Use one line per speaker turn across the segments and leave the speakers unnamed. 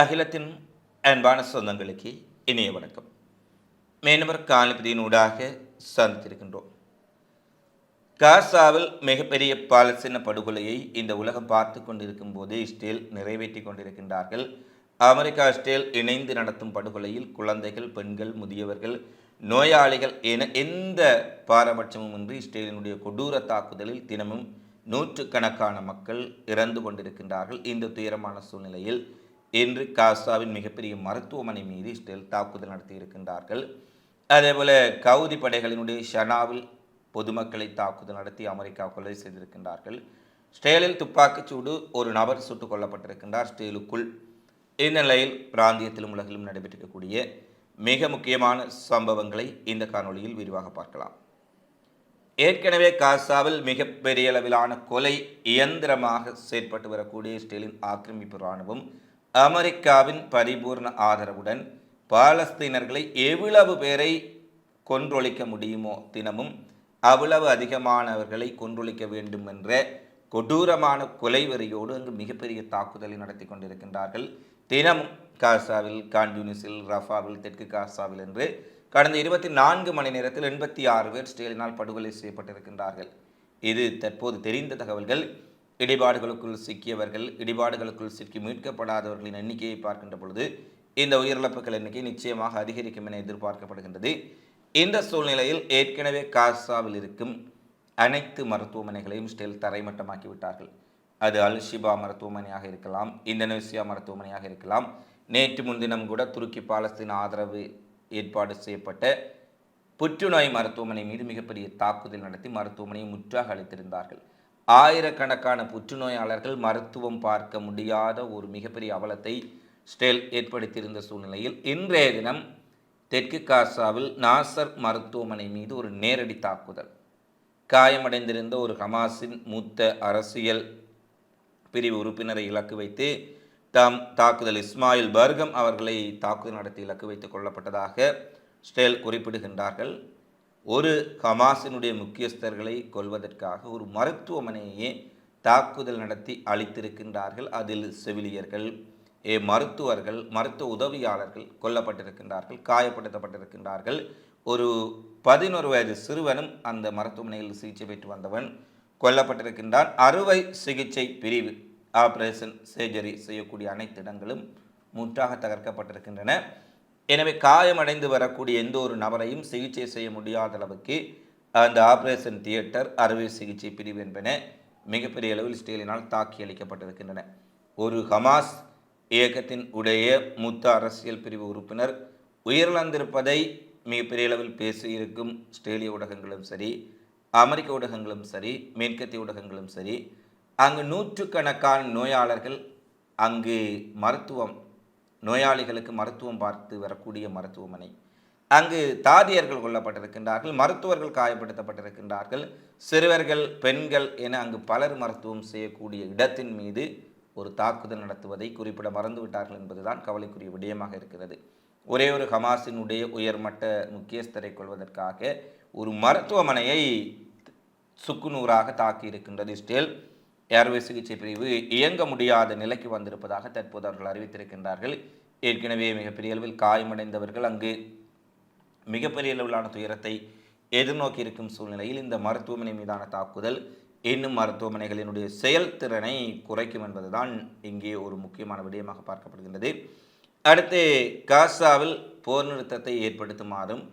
அகிலத்தின் அன்பான சொந்தங்களுக்கு இனிய வணக்கம். மேனவர் காலிபதியினூடாக சந்தித்திருக்கின்றோம். காசாவில் மிகப்பெரிய பாலஸ்தீன படுகொலையை இந்த உலகம் பார்த்து கொண்டிருக்கும் போதே இஸ்ரேல் நிறைவேற்றி கொண்டிருக்கின்றார்கள். அமெரிக்கா இஸ்ரேல் இணைந்து நடத்தும் படுகொலையில் குழந்தைகள் பெண்கள் முதியவர்கள் நோயாளிகள் என எந்த பாரபட்சமும் இன்றி இஸ்ரேலினுடைய கொடூர தாக்குதலில் தினமும் நூற்றுக்கணக்கான மக்கள் இறந்து கொண்டிருக்கின்றார்கள். இந்த துயரமான சூழ்நிலையில் இன்று காசாவின் மிகப்பெரிய மருத்துவமனை மீது இஸ்ரேல் தாக்குதல் நடத்தியிருக்கின்றார்கள் அதேபோல் கவுதி படைகளினுடைய ஷனாவில் பொதுமக்களை தாக்குதல் நடத்தி அமெரிக்கா கொலை செய்திருக்கின்றார்கள். ஸ்டேலில் துப்பாக்கிச்சூடு ஒரு நபர் சுட்டுக் கொல்லப்பட்டிருக்கின்றார். ஸ்டேலுக்குள் இந்நிலையில் பிராந்தியத்திலும் உலகிலும் நடைபெற்றிருக்கக்கூடிய மிக முக்கியமான சம்பவங்களை இந்த காணொளியில் விரிவாக பார்க்கலாம். ஏற்கனவே காசாவில் மிகப்பெரிய அளவிலான கொலை இயந்திரமாக செயற்பட்டு வரக்கூடிய ஸ்டேலின் ஆக்கிரமிப்பு இராணுவம் அமெரிக்காவின் பரிபூர்ண ஆதரவுடன் பாலஸ்தீனர்களை எவ்வளவு பேரை கொன்றொழிக்க முடியுமோ தினமும் அவ்வளவு அதிகமானவர்களை கொன்றொழிக்க வேண்டும் என்ற கொடூரமான கொலை வரியோடு அங்கு மிகப்பெரிய தாக்குதலை நடத்தி கொண்டிருக்கின்றார்கள். தினமும் காசாவில் கான்யூனிஸில் ரஃபாவில் தெற்கு காசாவில் என்று கடந்த இருபத்தி நான்கு மணி நேரத்தில் எண்பத்தி ஆறு பேர் ஸ்டேலினால் படுகொலை செய்யப்பட்டிருக்கின்றார்கள். இது தற்போது தெரிந்த தகவல்கள். இடிபாடுகளுக்குள் சிக்கியவர்கள் இடிபாடுகளுக்குள் சிக்கி மீட்கப்படாதவர்களின் எண்ணிக்கையை பார்க்கின்ற பொழுது இந்த உயிரிழப்புகள் எண்ணிக்கை நிச்சயமாக அதிகரிக்கும் என எதிர்பார்க்கப்படுகின்றது. இந்த சூழ்நிலையில் ஏற்கனவே காசாவில் இருக்கும் அனைத்து மருத்துவமனைகளையும் ஸ்டெல் தரைமட்டமாக்கி விட்டார்கள். அது அல் ஷிபா மருத்துவமனையாக இருக்கலாம் இந்தோனேசியா மருத்துவமனையாக இருக்கலாம். நேற்று முன்தினம் கூட துருக்கி பாலஸ்தீன் ஆதரவு ஏற்பாடு செய்யப்பட்ட புற்றுநோய் மருத்துவமனை மீது மிகப்பெரிய தாக்குதல் நடத்தி மருத்துவமனையை முற்றாக அளித்திருந்தார்கள் ஆயிரக்கணக்கான புற்றுநோயாளர்கள் மருத்துவம் பார்க்க முடியாத ஒரு மிகப்பெரிய அவலத்தை ஸ்டேல் ஏற்படுத்தியிருந்த சூழ்நிலையில் இன்றைய தினம் தெற்கு காசாவில் நாசர் மருத்துவமனை மீது ஒரு நேரடி தாக்குதல். காயமடைந்திருந்த ஒரு ஹமாஸின் மூத்த அரசியல் பிரிவு உறுப்பினரை இலக்கு வைத்து தாம் தாக்குதல் இஸ்மாயில் பர்கம் அவர்களை தாக்குதல் நடத்தி இலக்கு வைத்து கொள்ளப்பட்டதாக ஸ்டேல் குறிப்பிடுகின்றார்கள். ஒரு ஹமாஸினுடைய முக்கியஸ்தர்களை கொல்வதற்காக ஒரு மருத்துவமனையே தாக்குதல் நடத்தி அளித்திருக்கின்றார்கள். அதில் செவிலியர்கள் ஏ மருத்துவர்கள் மருத்துவ உதவியாளர்கள் கொல்லப்பட்டிருக்கின்றார்கள் காயப்படுத்தப்பட்டிருக்கின்றார்கள். ஒரு பதினொரு வயது சிறுவனும் அந்த மருத்துவமனையில் சிகிச்சை பெற்று வந்தவன் கொல்லப்பட்டிருக்கின்றான். அறுவை சிகிச்சை பிரிவு ஆப்ரேஷன் சர்ஜரி செய்யக்கூடிய அனைத்து இடங்களும் முற்றாக தகர்க்கப்பட்டிருக்கின்றன. எனவே காயமடைந்து வரக்கூடிய எந்த ஒரு நபரையும் சிகிச்சை செய்ய முடியாத அளவுக்கு அந்த ஆப்ரேஷன் தியேட்டர் அறுவை சிகிச்சை பிரிவு என்பன மிகப்பெரிய அளவில் இஸ்ரேலினால் தாக்கி அளிக்கப்பட்டிருக்கின்றன. ஒரு ஹமாஸ் இயக்கத்தின் உடைய மூத்த அரசியல் பிரிவு உறுப்பினர் உயிரிழந்திருப்பதை மிகப்பெரிய அளவில் பேசியிருக்கும் ஸ்டேலிய ஊடகங்களும் சரி அமெரிக்க ஊடகங்களும் சரி மேற்கத்திய ஊடகங்களும் சரி அங்கு நூற்றுக்கணக்கான நோயாளர்கள் அங்கு மருத்துவம் நோயாளிகளுக்கு மருத்துவம் பார்த்து வரக்கூடிய மருத்துவமனை. அங்கு தாதியர்கள் கொல்லப்பட்டிருக்கின்றார்கள் மருத்துவர்கள் காயப்படுத்தப்பட்டிருக்கின்றார்கள். சிறுவர்கள் பெண்கள் என அங்கு பலர் மருத்துவம் செய்யக்கூடிய இடத்தின் மீது ஒரு தாக்குதல் நடத்துவதை குறிப்பிட மறந்துவிட்டார்கள் என்பதுதான் கவலைக்குரிய விடயமாக இருக்கிறது. ஒரே ஒரு ஹமாஸினுடைய உயர்மட்ட முக்கியஸ்தரை கொள்வதற்காக ஒரு மருத்துவமனையை சுக்குநூறாக தாக்கி இருக்கின்றது ஸ்டேல் ஏர்வே சிகிச்சை பிரிவு இயங்க முடியாத நிலைக்கு வந்திருப்பதாக தற்போது அவர்கள் அறிவித்திருக்கின்றார்கள். ஏற்கனவே மிகப்பெரிய அளவில் காயமடைந்தவர்கள் அங்கு மிகப்பெரிய அளவிலான துயரத்தை எதிர்நோக்கி இருக்கும் சூழ்நிலையில் இந்த மருத்துவமனை மீதான தாக்குதல் இன்னும் மருத்துவமனைகளினுடைய செயல்திறனை குறைக்கும் என்பதுதான் இங்கே ஒரு முக்கியமான விடயமாக பார்க்கப்படுகின்றது. அடுத்து காசாவில் போர் நிறுத்தத்தை ஏற்படுத்துமாறும்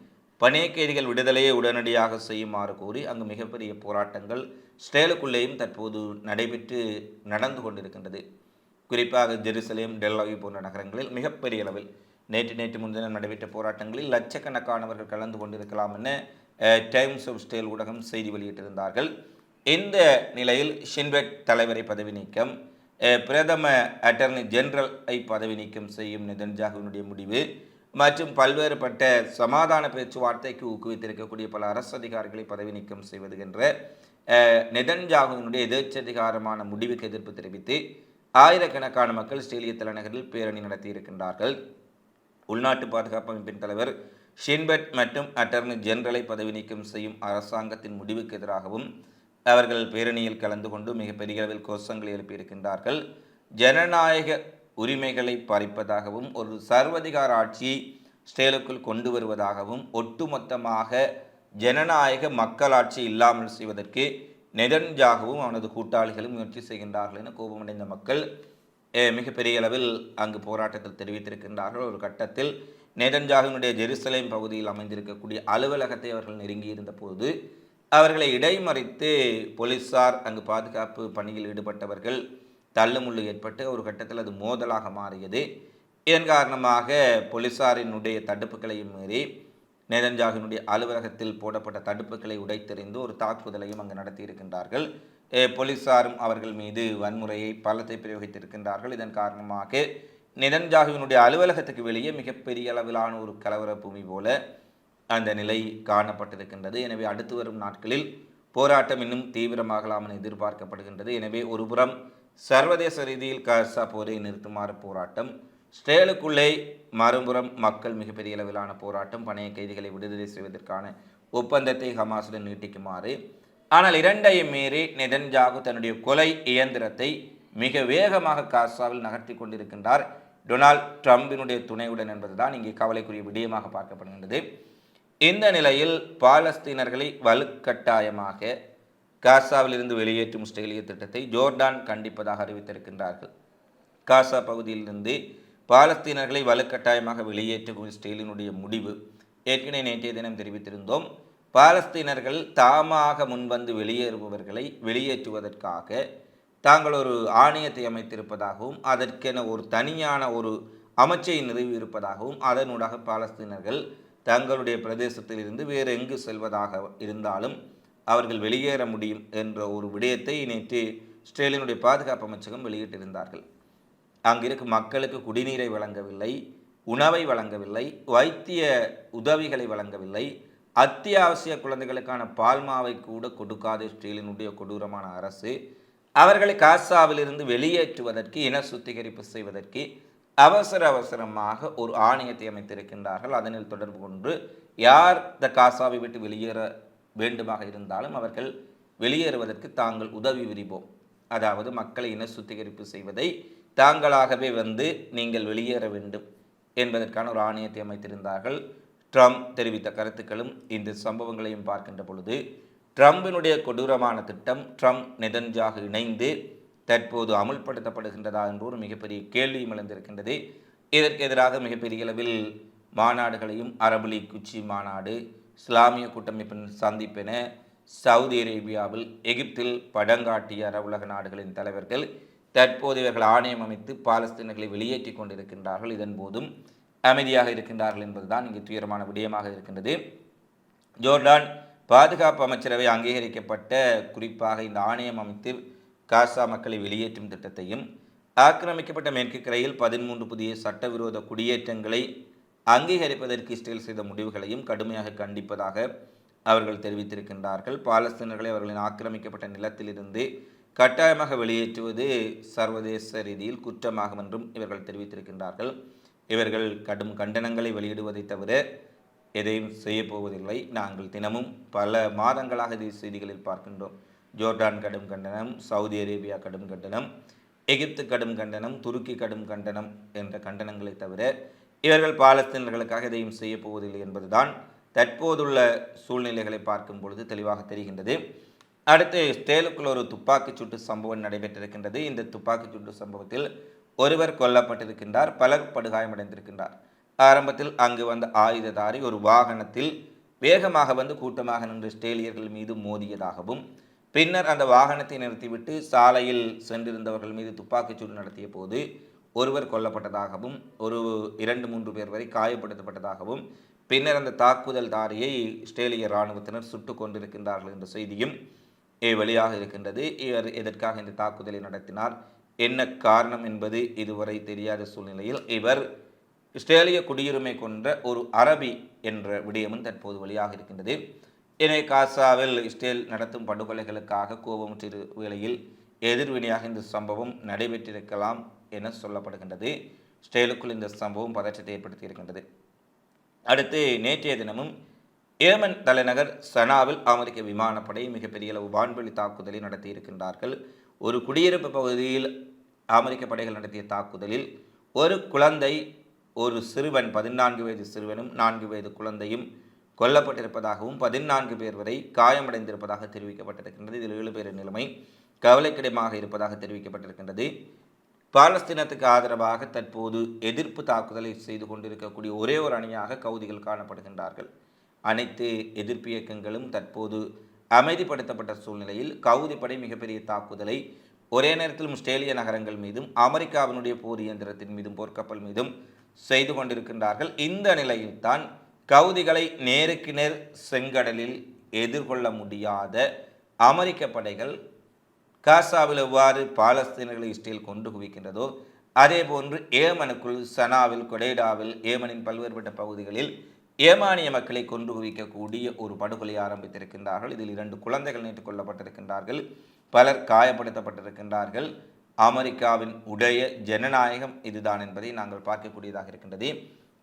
பணிய கைதிகள் விடுதலையை உடனடியாக செய்யுமாறு கூறி அங்கு மிகப்பெரிய போராட்டங்கள் ஸ்டேலுக்குள்ளேயும் தற்போது நடைபெற்று நடந்து கொண்டிருக்கின்றது. குறிப்பாக ஜெருசலேம் டெல்லாவி போன்ற நகரங்களில் மிகப்பெரிய அளவில் நேற்று நேற்று முன்தினம் நடைபெற்ற போராட்டங்களில் லட்சக்கணக்கானவர்கள் கலந்து கொண்டிருக்கலாம் என டைம்ஸ் ஆஃப் ஸ்டேல் ஊடகம் செய்தி வெளியிட்டிருந்தார்கள். இந்த நிலையில் ஷின்பெட் தலைவரை பதவி நீக்கம் பிரதம அட்டர்னி ஜெனரலை பதவி நீக்கம் செய்யும் நெதன்ஜாகுவினுடைய முடிவு மற்றும் பல்வேறுபட்ட சமாதான பேச்சுவார்த்தைக்கு ஊக்குவித்திருக்கக்கூடிய பல அரசு அதிகாரிகளை பதவி நீக்கம் செய்வது என்ற நெதன்ஜாகுவினுடைய எதிர்ச்சதிகாரமான முடிவுக்கு எதிர்ப்பு தெரிவித்து ஆயிரக்கணக்கான மக்கள் ஸ்டேலிய தலைநகரில் பேரணி நடத்தியிருக்கின்றார்கள். உள்நாட்டு பாதுகாப்பு அமைப்பின் தலைவர் ஷின்பெட் மற்றும் அட்டர்னி ஜெனரலை பதவி நீக்கம் செய்யும் அரசாங்கத்தின் முடிவுக்கு எதிராகவும் அவர்கள் பேரணியில் கலந்து கொண்டு மிகப்பெரிய அளவில் கோஷங்களை எழுப்பியிருக்கின்றார்கள். ஜனநாயக உரிமைகளை பறிப்பதாகவும் ஒரு சர்வதிகார ஆட்சியை ஸ்டேலுக்குள் கொண்டு வருவதாகவும் ஒட்டுமொத்தமாக ஜனநாயக மக்களாட்சி இல்லாமல் செய்வதற்கு நெதன்ஜாகவும் அவனது கூட்டாளிகளும் முயற்சி செய்கின்றார்கள் என கோபமடைந்த மக்கள் மிகப்பெரிய அளவில் அங்கு போராட்டத்தில் தெரிவித்திருக்கின்றார்கள். ஒரு கட்டத்தில் நெதன்ஜாகுவினுடைய ஜெருசலேம் பகுதியில் அமைந்திருக்கக்கூடிய அலுவலகத்தை அவர்கள் நெருங்கியிருந்த போது அவர்களை இடைமறித்து போலீஸார் அங்கு பாதுகாப்பு பணியில் ஈடுபட்டவர்கள் தள்ளுமுள்ளு ஏற்பட்டு ஒரு கட்டத்தில் அது மோதலாக மாறியது. இதன் காரணமாக போலீஸாரினுடைய தடுப்புகளையும் மீறி நேதன்ஜாகினுடைய அலுவலகத்தில் போடப்பட்ட தடுப்புகளை உடைத்தெறிந்து ஒரு தாக்குதலையும் அங்கு நடத்தியிருக்கின்றார்கள். போலீசாரும் அவர்கள் மீது வன்முறையை பலத்தை பிரயோகித்திருக்கின்றார்கள். இதன் காரணமாக நிதன்ஜாகுவினுடைய அலுவலகத்துக்கு வெளியே மிகப்பெரிய அளவிலான ஒரு கலவர பூமி போல அந்த நிலை காணப்பட்டிருக்கின்றது. எனவே அடுத்து வரும் நாட்களில் போராட்டம் இன்னும் தீவிரமாகலாம் என எதிர்பார்க்கப்படுகின்றது. எனவே ஒருபுறம் சர்வதேச ரீதியில் காசா போரை நிறுத்துமாறு போராட்டம் ஸ்டேலுக்குள்ளே மறுபுறம் மக்கள் மிகப்பெரிய அளவிலான போராட்டம் பணைய கைதிகளை விடுதலை செய்வதற்கான ஒப்பந்தத்தை ஹமாஸுடன் நீட்டிக்குமாறு. ஆனால் இரண்டையும் மீறி நெதன்ஜாகு தன்னுடைய கொலை இயந்திரத்தை மிக வேகமாக காசாவில் நகர்த்தி கொண்டிருக்கின்றார். டொனால்ட் ட்ரம்பினுடைய துணையுடன் என்பதுதான் இங்கே கவலைக்குரிய விடயமாக பார்க்கப்படுகின்றது. இந்த நிலையில் பாலஸ்தீனர்களை வலுக்கட்டாயமாக காசாவிலிருந்து வெளியேற்றும் இஸ்ரேலிய திட்டத்தை ஜோர்டான் கண்டிப்பதாக அறிவித்திருக்கின்றார்கள். காசா பகுதியிலிருந்து பாலஸ்தீனர்களை வலுக்கட்டாயமாக வெளியேற்றும் இஸ்ரேலினுடைய முடிவு ஏற்கனவே நேற்றைய தினம் தெரிவித்திருந்தோம். பாலஸ்தீனர்கள் தாமாக முன்வந்து வெளியேறுபவர்களை வெளியேற்றுவதற்காக தாங்கள் ஒரு ஆணையத்தை அமைத்திருப்பதாகவும் அதற்கென ஒரு தனியான ஒரு அமைச்சை நிறுவியிருப்பதாகவும் அதனூடாக பாலஸ்தீனர்கள் தங்களுடைய பிரதேசத்தில் இருந்து வேறு எங்கு செல்வதாக இருந்தாலும் அவர்கள் வெளியேற முடியும் என்ற ஒரு விடயத்தை நேற்று இஸ்ரேலினுடைய பாதுகாப்பு அமைச்சகம் வெளியிட்டிருந்தார்கள். அங்கிருக்கும் மக்களுக்கு குடிநீரை வழங்கவில்லை உணவை வழங்கவில்லை வைத்திய உதவிகளை வழங்கவில்லை. அத்தியாவசிய குழந்தைகளுக்கான பால்மாவை கூட கொடுக்காத ஸ்ரீலினுடைய கொடூரமான அரசு. அவர்களை காசாவிலிருந்து வெளியேற்றுவதற்கு இன சுத்திகரிப்பு செய்வதற்கு அவசர அவசரமாக ஒரு ஆணையத்தை அமைத்திருக்கின்றார்கள். அதனில் தொடர்பு கொண்டு யார் இந்த காசாவை விட்டு வெளியேற வேண்டுமாக இருந்தாலும் அவர்கள் வெளியேறுவதற்கு தாங்கள் உதவி விரிவோம் அதாவது மக்களை இன சுத்திகரிப்பு செய்வதை தாங்களாகவே வந்து நீங்கள் வெளியேற வேண்டும் என்பதற்கான ஒரு ஆணையத்தை அமைத்திருந்தார்கள். ட்ரம்ப் தெரிவித்த கருத்துக்களும் இந்த சம்பவங்களையும் பார்க்கின்ற பொழுது ட்ரம்பினுடைய கொடூரமான திட்டம் ட்ரம்ப் நெதன்ஜாக இணைந்து தற்போது அமுல்படுத்தப்படுகின்றதா என்ற ஒரு மிகப்பெரிய கேள்வியும் எழுந்திருக்கின்றது. இதற்கு எதிராக மிகப்பெரிய அளவில் மாநாடுகளையும் அரபு லீக் உச்சி மாநாடு இஸ்லாமிய கூட்டமைப்பின் சந்திப்பென சவுதி அரேபியாவில் எகிப்தில் படங்காட்டிய அரபுலக நாடுகளின் தலைவர்கள் தற்போது இவர்கள் ஆணையம் அமைத்து பாலஸ்தீனர்களை வெளியேற்றி கொண்டிருக்கின்றார்கள். இதன் போதும் அமைதியாக இருக்கின்றார்கள் என்பதுதான் இங்கு துயரமான விடயமாக இருக்கின்றது. ஜோர்டான் பாதுகாப்பு அமைச்சரவை அங்கீகரிக்கப்பட்ட குறிப்பாக இந்த ஆணையம் அமைத்து காசா மக்களை வெளியேற்றும் திட்டத்தையும் ஆக்கிரமிக்கப்பட்ட மேற்கு கரையில் பதிமூன்று புதிய சட்டவிரோத குடியேற்றங்களை அங்கீகரிப்பதற்கு இஸ்ரேல் செய்த முடிவுகளையும் கடுமையாக கண்டிப்பதாக அவர்கள் தெரிவித்திருக்கின்றார்கள். பாலஸ்தீனர்களை அவர்களின் ஆக்கிரமிக்கப்பட்ட நிலத்திலிருந்து கட்டாயமாக வெளியேற்றுவது சர்வதேச ரீதியில் குற்றமாகும் என்றும் இவர்கள் தெரிவித்திருக்கின்றார்கள். இவர்கள் கடும் கண்டனங்களை வெளியிடுவதை தவிர எதையும் செய்யப்போவதில்லை நாங்கள் தினமும் பல மாதங்களாக இது செய்திகளில் பார்க்கின்றோம். ஜோர்டான் கடும் கண்டனம் சவுதி அரேபியா கடும் கண்டனம் எகிப்து கடும் கண்டனம் துருக்கி கடும் கண்டனம் என்ற கண்டனங்களை தவிர இவர்கள் பாலஸ்தீனர்களுக்காக எதையும் செய்யப்போவதில்லை என்பதுதான் தற்போதுள்ள சூழ்நிலைகளை பார்க்கும் பொழுது தெளிவாக தெரிகின்றது. அடுத்து ஸ்டேலுக்குள் ஒரு துப்பாக்கிச் சூட்டு சம்பவம் நடைபெற்றிருக்கின்றது. இந்த துப்பாக்கிச் சூட்டு சம்பவத்தில் ஒருவர் கொல்லப்பட்டிருக்கின்றார் பலர் படுகாயமடைந்திருக்கின்றார். ஆரம்பத்தில் அங்கு வந்த ஆயுததாரி ஒரு வாகனத்தில் வேகமாக வந்து கூட்டமாக நின்று ஸ்டேலியர்கள் மீது மோதியதாகவும் பின்னர் அந்த வாகனத்தை நிறுத்திவிட்டு சாலையில் சென்றிருந்தவர்கள் மீது துப்பாக்கிச்சூடு நடத்திய போது ஒருவர் கொல்லப்பட்டதாகவும் ஒரு இரண்டு மூன்று பேர் வரை காயப்படுத்தப்பட்டதாகவும் பின்னர் அந்த தாக்குதல் தாரியை ஸ்டேலிய இராணுவத்தினர் சுட்டு கொண்டிருக்கின்றார்கள் என்ற செய்தியும் வெளியாக இருக்கின்றது. இவர் எதற்காக இந்த தாக்குதலை நடத்தினார்? என்ன காரணம் என்பது இதுவரை தெரியாத சூழ்நிலையில் இவர் இஸ்ரேலிய குடியுரிமை கொண்ட ஒரு அரபி என்ற விடயமும் தற்போது வெளியாக இருக்கின்றது. எனவே காசாவில் இஸ்ரேல் நடத்தும் படுகொலைகளுக்காக கோபமுற்றிரு வேளையில் எதிர்வினையாக இந்த சம்பவம் நடைபெற்றிருக்கலாம் என சொல்லப்படுகின்றது. இஸ்ரேலுக்குள் இந்த சம்பவம் பதற்றத்தை ஏற்படுத்தியிருக்கின்றது அடுத்து நேற்றைய தினமும் ஏமன் தலைநகர் சனாவில் அமெரிக்க விமானப்படை மிகப்பெரிய அளவு வான்வெளி தாக்குதலை நடத்தியிருக்கின்றார்கள் ஒரு குடியிருப்பு பகுதியில் அமெரிக்க படைகள் நடத்திய தாக்குதலில் ஒரு குழந்தை ஒரு சிறுவன் பதினான்கு வயது சிறுவனும் நான்கு வயது குழந்தையும் கொல்லப்பட்டிருப்பதாகவும் பதினான்கு பேர் வரை காயமடைந்திருப்பதாக தெரிவிக்கப்பட்டிருக்கின்றது. இதில் ஏழு பேரின் நிலைமை கவலைக்கிடமாக இருப்பதாக தெரிவிக்கப்பட்டிருக்கின்றது. பாலஸ்தீனத்துக்கு ஆதரவாக தற்போது எதிர்ப்பு தாக்குதலை செய்து கொண்டிருக்கக்கூடிய ஒரே ஒரு அணியாக கவுதிகள் காணப்படுகின்றார்கள். அனைத்து எதிர்ப்பு இயக்கங்களும் தற்போது அமைதிப்படுத்தப்பட்ட சூழ்நிலையில் கவுதி படை மிகப்பெரிய தாக்குதலை ஒரே நேரத்தில் ஆஸ்திரேலிய நகரங்கள் மீதும் அமெரிக்காவினுடைய போர் இயந்திரத்தின் மீதும் போர்க்கப்பல் மீதும் செய்து கொண்டிருக்கின்றார்கள். இந்த நிலையில்தான் கவுதிகளை நேருக்கு நேர் செங்கடலில் எதிர்கொள்ள முடியாத அமெரிக்க படைகள் காசாவில் எவ்வாறு பாலஸ்தீனர்களை இஸ்ரேல் கொண்டு குவிக்கின்றதோ அதே போன்று ஏமனுக்குள் சனாவில் கொடேடாவில் ஏமனின் பல்வேறுபட்ட பகுதிகளில் ஏமானிய மக்களை கொன்று குவிக்கக்கூடிய ஒரு படுகொலை ஆரம்பித்திருக்கின்றார்கள். இதில் இரண்டு குழந்தைகள் நேற்று கொல்லப்பட்டிருக்கின்றார்கள். பலர் காயப்படுத்தப்பட்டிருக்கின்றார்கள். அமெரிக்காவின் உடைய ஜனநாயகம் இதுதான் என்பதை நாங்கள் பார்க்கக்கூடியதாக இருக்கின்றது.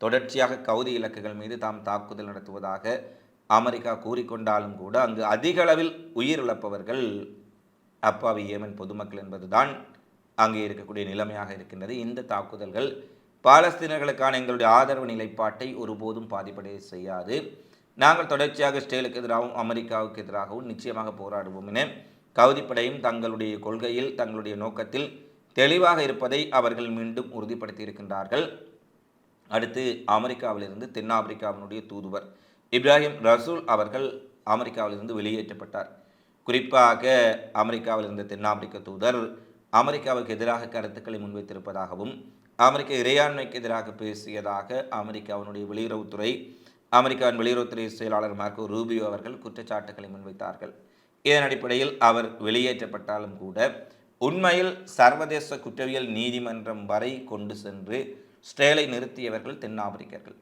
தொடர்ச்சியாக கவுதி இலக்குகள் மீது தாம் தாக்குதல் நடத்துவதாக அமெரிக்கா கூறிக்கொண்டாலும் கூட அங்கு அதிக அளவில் உயிரிழப்பவர்கள் அப்பாவி ஏமன் பொதுமக்கள் என்பதுதான் அங்கே இருக்கக்கூடிய நிலைமையாக இருக்கின்றது. இந்த தாக்குதல்கள் பாலஸ்தீனர்களுக்கான எங்களுடைய ஆதரவு நிலைப்பாட்டை ஒருபோதும் பாதிப்படைய செய்யாது. நாங்கள் தொடர்ச்சியாக இஸ்ரேலுக்கு எதிராகவும் அமெரிக்காவுக்கு எதிராகவும் நிச்சயமாக போராடுவோம் என கவுதிப்படையும் தங்களுடைய கொள்கையில் தங்களுடைய நோக்கத்தில் தெளிவாக இருப்பதை அவர்கள் மீண்டும் உறுதிப்படுத்தி இருக்கின்றார்கள் அடுத்து அமெரிக்காவிலிருந்து தென்னாப்பிரிக்காவினுடைய தூதுவர் இப்ராஹிம் ரசூல் அவர்கள் அமெரிக்காவிலிருந்து வெளியேற்றப்பட்டார். குறிப்பாக அமெரிக்காவில் இருந்த தென்னாப்பிரிக்க தூதர் அமெரிக்காவுக்கு எதிராக கருத்துக்களை முன்வைத்திருப்பதாகவும் அமெரிக்க இறையாண்மைக்கு எதிராக பேசியதாக அமெரிக்காவினுடைய வெளியுறவுத்துறை அமெரிக்காவின் வெளியுறவுத்துறை செயலாளர் மார்க்கோ ரூபியோ அவர்கள் குற்றச்சாட்டுக்களை முன்வைத்தார்கள். இதன் அடிப்படையில் அவர் வெளியேற்றப்பட்டாலும் கூட உண்மையில் சர்வதேச குற்றவியல் நீதிமன்றம் வரை கொண்டு சென்று ஸ்டேலை நிறுத்தியவர்கள் தென்னாப்பிரிக்கர்கள்.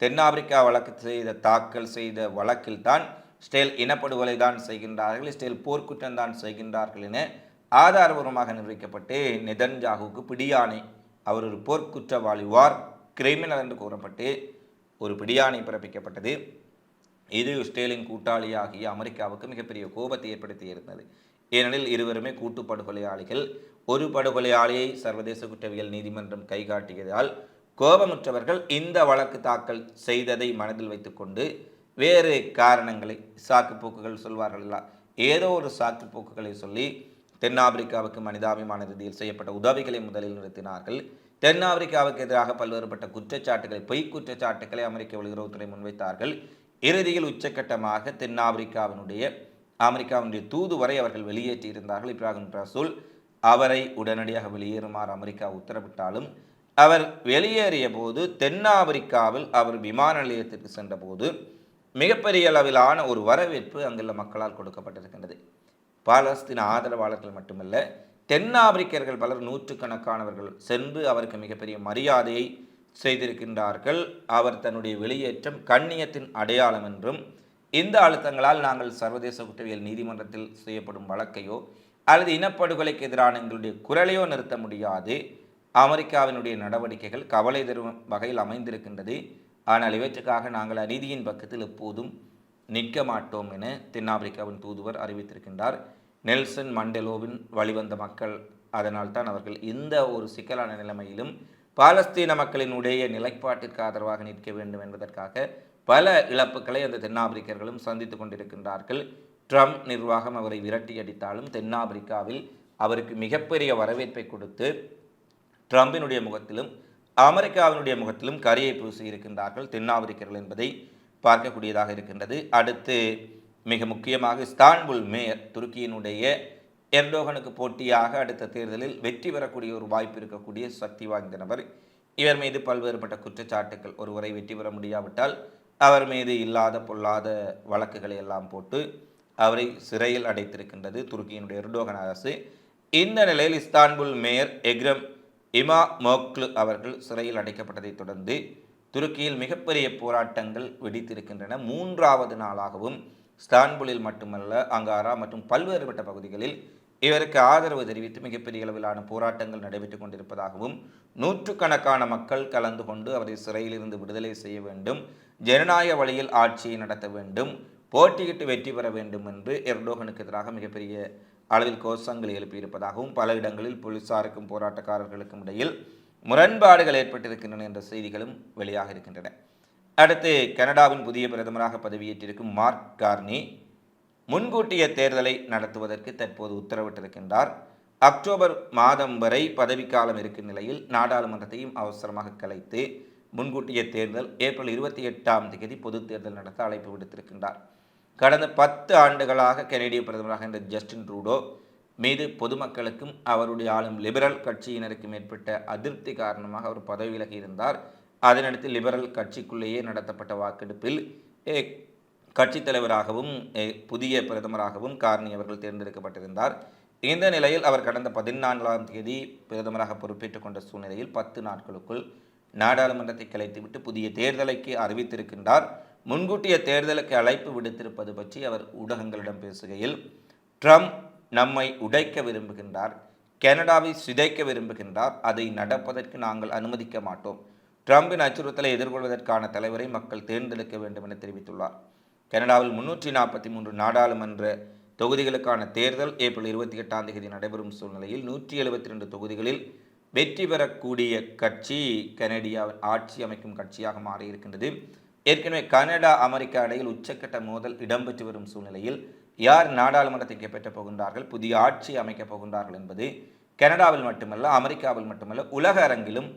தென்னாப்பிரிக்கா வழக்கு செய்த தாக்கல் செய்த வழக்கில் தான் ஸ்டேல் இனப்படுகொலை தான் செய்கின்றார்கள் ஸ்டேல் போர்க்குற்றம் தான் செய்கின்றார்கள் என ஆதாரபூர்வமாக நிர்வகிக்கப்பட்டு நெதன்ஜாகுவுக்கு பிடியானை அவர் ஒரு போர்க்குற்றவாளி வார் கிரிமினல் என்று கூறப்பட்டு ஒரு பிடியாணை பிறப்பிக்கப்பட்டது. இது இஸ்ரேலின் கூட்டாளியாகிய அமெரிக்காவுக்கு மிகப்பெரிய கோபத்தை ஏற்படுத்தி இருந்தது. ஏனெனில் இருவருமே கூட்டு படுகொலையாளிகள். ஒரு படுகொலையாளியை சர்வதேச குற்றவியல் நீதிமன்றம் கைகாட்டியதால் கோபமுற்றவர்கள் இந்த வழக்கு தாக்கல் செய்ததை மனதில் வைத்துக்கொண்டு வேறு காரணங்களை சாக்கு போக்குகள் சொல்வார்கள் ஏதோ ஒரு சாக்குப்போக்குகளை சொல்லி தென்னாப்பிரிக்காவுக்கு மனிதாபிமான ரீதியில் செய்யப்பட்ட உதவிகளை முதலில் நிறுத்தினார்கள். தென்னாப்பிரிக்காவுக்கு எதிராக பல்வேறுபட்ட குற்றச்சாட்டுகளை பொய் குற்றச்சாட்டுகளை அமெரிக்க வெளியுறவுத்துறை முன்வைத்தார்கள். இறுதியில் உச்சக்கட்டமாக தென்னாப்பிரிக்காவினுடைய அமெரிக்காவினுடைய தூதுவரை அவர்கள் வெளியேற்றியிருந்தார்கள் இப்ராஹிம் ரசூல் அவரை உடனடியாக வெளியேறுமாறு அமெரிக்கா உத்தரவிட்டாலும் அவர் வெளியேறிய போது தென்னாப்பிரிக்காவில் அவர் விமான நிலையத்திற்கு சென்றபோது மிகப்பெரிய அளவிலான ஒரு வரவேற்பு அங்குள்ள மக்களால் கொடுக்கப்பட்டிருக்கின்றது. பாலஸ்தீன ஆதரவாளர்கள் மட்டுமல்ல தென்னாப்பிரிக்கர்கள் பலர் நூற்றுக்கணக்கானவர்கள் சென்று அவருக்கு மிகப்பெரிய மரியாதையை செய்திருக்கின்றார்கள். அவர் தன்னுடைய வெளியேற்றம் கண்ணியத்தின் அடையாளம் என்றும் இந்த அழுத்தங்களால் நாங்கள் சர்வதேச குற்றவியல் நீதிமன்றத்தில் செய்யப்படும் வழக்கையோ அல்லது இனப்படுகொலைக்கு எதிரான எங்களுடைய குரலையோ நிறுத்த முடியாது. அமெரிக்காவினுடைய நடவடிக்கைகள் கவலை தரும் வகையில் அமைந்திருக்கின்றது. ஆனால் இவற்றுக்காக நாங்கள் அநீதியின் பக்கத்தில் எப்போதும் நிற்க மாட்டோம் என தென்னாப்பிரிக்காவின் தூதுவர் அறிவித்திருக்கின்றார். நெல்சன் மண்டெலோவின் வழிவந்த மக்கள் அதனால் தான் அவர்கள் இந்த ஒரு சிக்கலான நிலைமையிலும் பாலஸ்தீன மக்களினுடைய நிலைப்பாட்டிற்கு ஆதரவாக நிற்க வேண்டும் என்பதற்காக பல இழப்புகளை அந்த தென்னாப்பிரிக்கர்களும் சந்தித்து கொண்டிருக்கின்றார்கள். ட்ரம்ப் நிர்வாகம் அவரை விரட்டி அடித்தாலும் தென்னாப்பிரிக்காவில் அவருக்கு மிகப்பெரிய வரவேற்பை கொடுத்து ட்ரம்பினுடைய முகத்திலும் அமெரிக்காவினுடைய முகத்திலும் கரியை பூசி இருக்கின்றார்கள் தென்னாப்பிரிக்கர்கள் என்பதை பார்க்கக்கூடியதாக இருக்கின்றது. அடுத்து மிக முக்கியமாக இஸ்தான்புல் மேயர் துருக்கியினுடைய எர்டோகனுக்கு போட்டியாக அடுத்த தேர்தலில் வெற்றி பெறக்கூடிய ஒரு வாய்ப்பு இருக்கக்கூடிய சக்தி வாய்ந்த நபர். இவர் மீது பல்வேறுபட்ட குற்றச்சாட்டுகள் ஒருவரை வெற்றி பெற முடியாவிட்டால் அவர் மீது இல்லாத பொல்லாத வழக்குகளை எல்லாம் போட்டு அவரை சிறையில் அடைத்திருக்கின்றது துருக்கியினுடைய எர்டோகன் அரசு. இந்த நிலையில் இஸ்தான்புல் மேயர் எக்ரம் இமா மோக்லு அவர்கள் சிறையில் அடைக்கப்பட்டதைத் தொடர்ந்து துருக்கியில் மிகப்பெரிய போராட்டங்கள் வெடித்திருக்கின்றன. மூன்றாவது நாளாகவும் ஸ்தான்புலில் மட்டுமல்ல அங்காரா மற்றும் பல்வேறுபட்ட பகுதிகளில் இவருக்கு ஆதரவு தெரிவித்து மிகப்பெரிய அளவிலான போராட்டங்கள் நடைபெற்றுக் கொண்டிருப்பதாகவும் நூற்றுக்கணக்கான மக்கள் கலந்து கொண்டு அவரை சிறையிலிருந்து விடுதலை செய்ய வேண்டும் ஜனநாயக வழியில் ஆட்சியை நடத்த வேண்டும் போட்டியிட்டு வெற்றி பெற வேண்டும் என்று எர்டோகனுக்கு எதிராக மிகப்பெரிய அளவில் கோஷங்கள் எழுப்பியிருப்பதாகவும் பல இடங்களில் போலீசாருக்கும் போராட்டக்காரர்களுக்கும் இடையில் முரண்பாடுகள் ஏற்பட்டிருக்கின்றன என்ற செய்திகளும் வெளியாக இருக்கின்றன. அடுத்து கனடாவின் புதிய பிரதமராக பதவியேற்றிருக்கும் மார்க் கார்னி முன்கூட்டிய தேர்தலை நடத்துவதற்கு தற்போது உத்தரவிட்டிருக்கின்றார். அக்டோபர் மாதம் வரை பதவிக்காலம் இருக்கும் நிலையில் நாடாளுமன்றத்தையும் அவசரமாக கலைத்து முன்கூட்டிய தேர்தல் ஏப்ரல் இருபத்தி எட்டாம் தேதி பொது தேர்தல் நடத்த அழைப்பு விடுத்திருக்கின்றார். கடந்த பத்து ஆண்டுகளாக கனேடிய பிரதமராக இருந்த ஜஸ்டின் ட்ரூடோ மீது பொதுமக்களுக்கும் அவருடைய ஆளும் லிபரல் கட்சியினருக்கும் ஏற்பட்ட அதிருப்தி காரணமாக அவர் பதவி விலகி இருந்தார் அதனடுத்து லிபரல் கட்சிக்குள்ளேயே நடத்தப்பட்ட வாக்கெடுப்பில் ஏ, கட்சித் தலைவராகவும் புதிய பிரதமராகவும் கார்னி அவர்கள் தேர்ந்தெடுக்கப்பட்டிருந்தார். இந்த நிலையில் அவர் கடந்த பதினான்காம் தேதி பிரதமராக பொறுப்பேற்றுக் கொண்ட சூழ்நிலையில் பத்து நாட்களுக்குள் நாடாளுமன்றத்தை கலைத்துவிட்டு புதிய தேர்தலைக்கு அறிவித்திருக்கின்றார். முன்கூட்டிய தேர்தலுக்கு அழைப்பு விடுத்திருப்பது பற்றி அவர் ஊடகங்களிடம் பேசுகையில் ட்ரம்ப் நம்மை உடைக்க விரும்புகின்றார். கனடாவை சிதைக்க விரும்புகின்றார். அதை நடப்பதற்கு நாங்கள் அனுமதிக்க மாட்டோம். ட்ரம்பின் அச்சுறுத்தலை எதிர்கொள்வதற்கான தலைவரை மக்கள் தேர்ந்தெடுக்க வேண்டும் என தெரிவித்துள்ளார். கனடாவில் முன்னூற்றி நாற்பத்தி மூன்று நாடாளுமன்ற தொகுதிகளுக்கான தேர்தல் ஏப்ரல் இருபத்தி எட்டாம் தேதி நடைபெறும் சூழ்நிலையில் நூற்றி எழுபத்தி ரெண்டு தொகுதிகளில் வெற்றி பெறக்கூடிய கட்சி கனடியாவின் ஆட்சி அமைக்கும் கட்சியாக மாறியிருக்கின்றது. ஏற்கனவே கனடா அமெரிக்கா இடையில் உச்சக்கட்ட மோதல் இடம்பெற்று வரும் சூழ்நிலையில் யார் நாடாளுமன்றத்தை கைப்பற்றப் போகின்றார்கள் புதிய ஆட்சி அமைக்கப் போகின்றார்கள் என்பது கனடாவில் மட்டுமல்ல அமெரிக்காவில் மட்டுமல்ல உலக அரங்கிலும்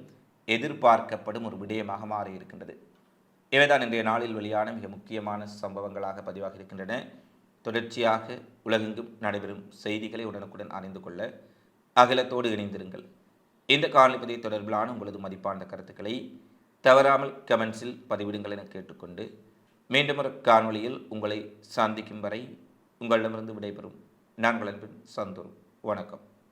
எதிர்பார்க்கப்படும் ஒரு விடயமாக மாறி இருக்கின்றது. இவைதான் இன்றைய நாளில் வெளியான மிக முக்கியமான சம்பவங்களாக பதிவாக இருக்கின்றன. தொடர்ச்சியாக உலகெங்கும் நடைபெறும் செய்திகளை உடனுக்குடன் அறிந்து கொள்ள அகிலத்தோடு இணைந்திருங்கள். இந்த காணொலி தொடர்பிலான உங்களது மதிப்பான கருத்துக்களை தவறாமல் கமெண்ட்ஸில் பதிவிடுங்கள் என கேட்டுக்கொண்டு மீண்டும் ஒரு காணொலியில் உங்களை சந்திக்கும் வரை உங்களிடமிருந்து விடைபெறும். நாங்கள் அன்பின் சந்தூர். வணக்கம்.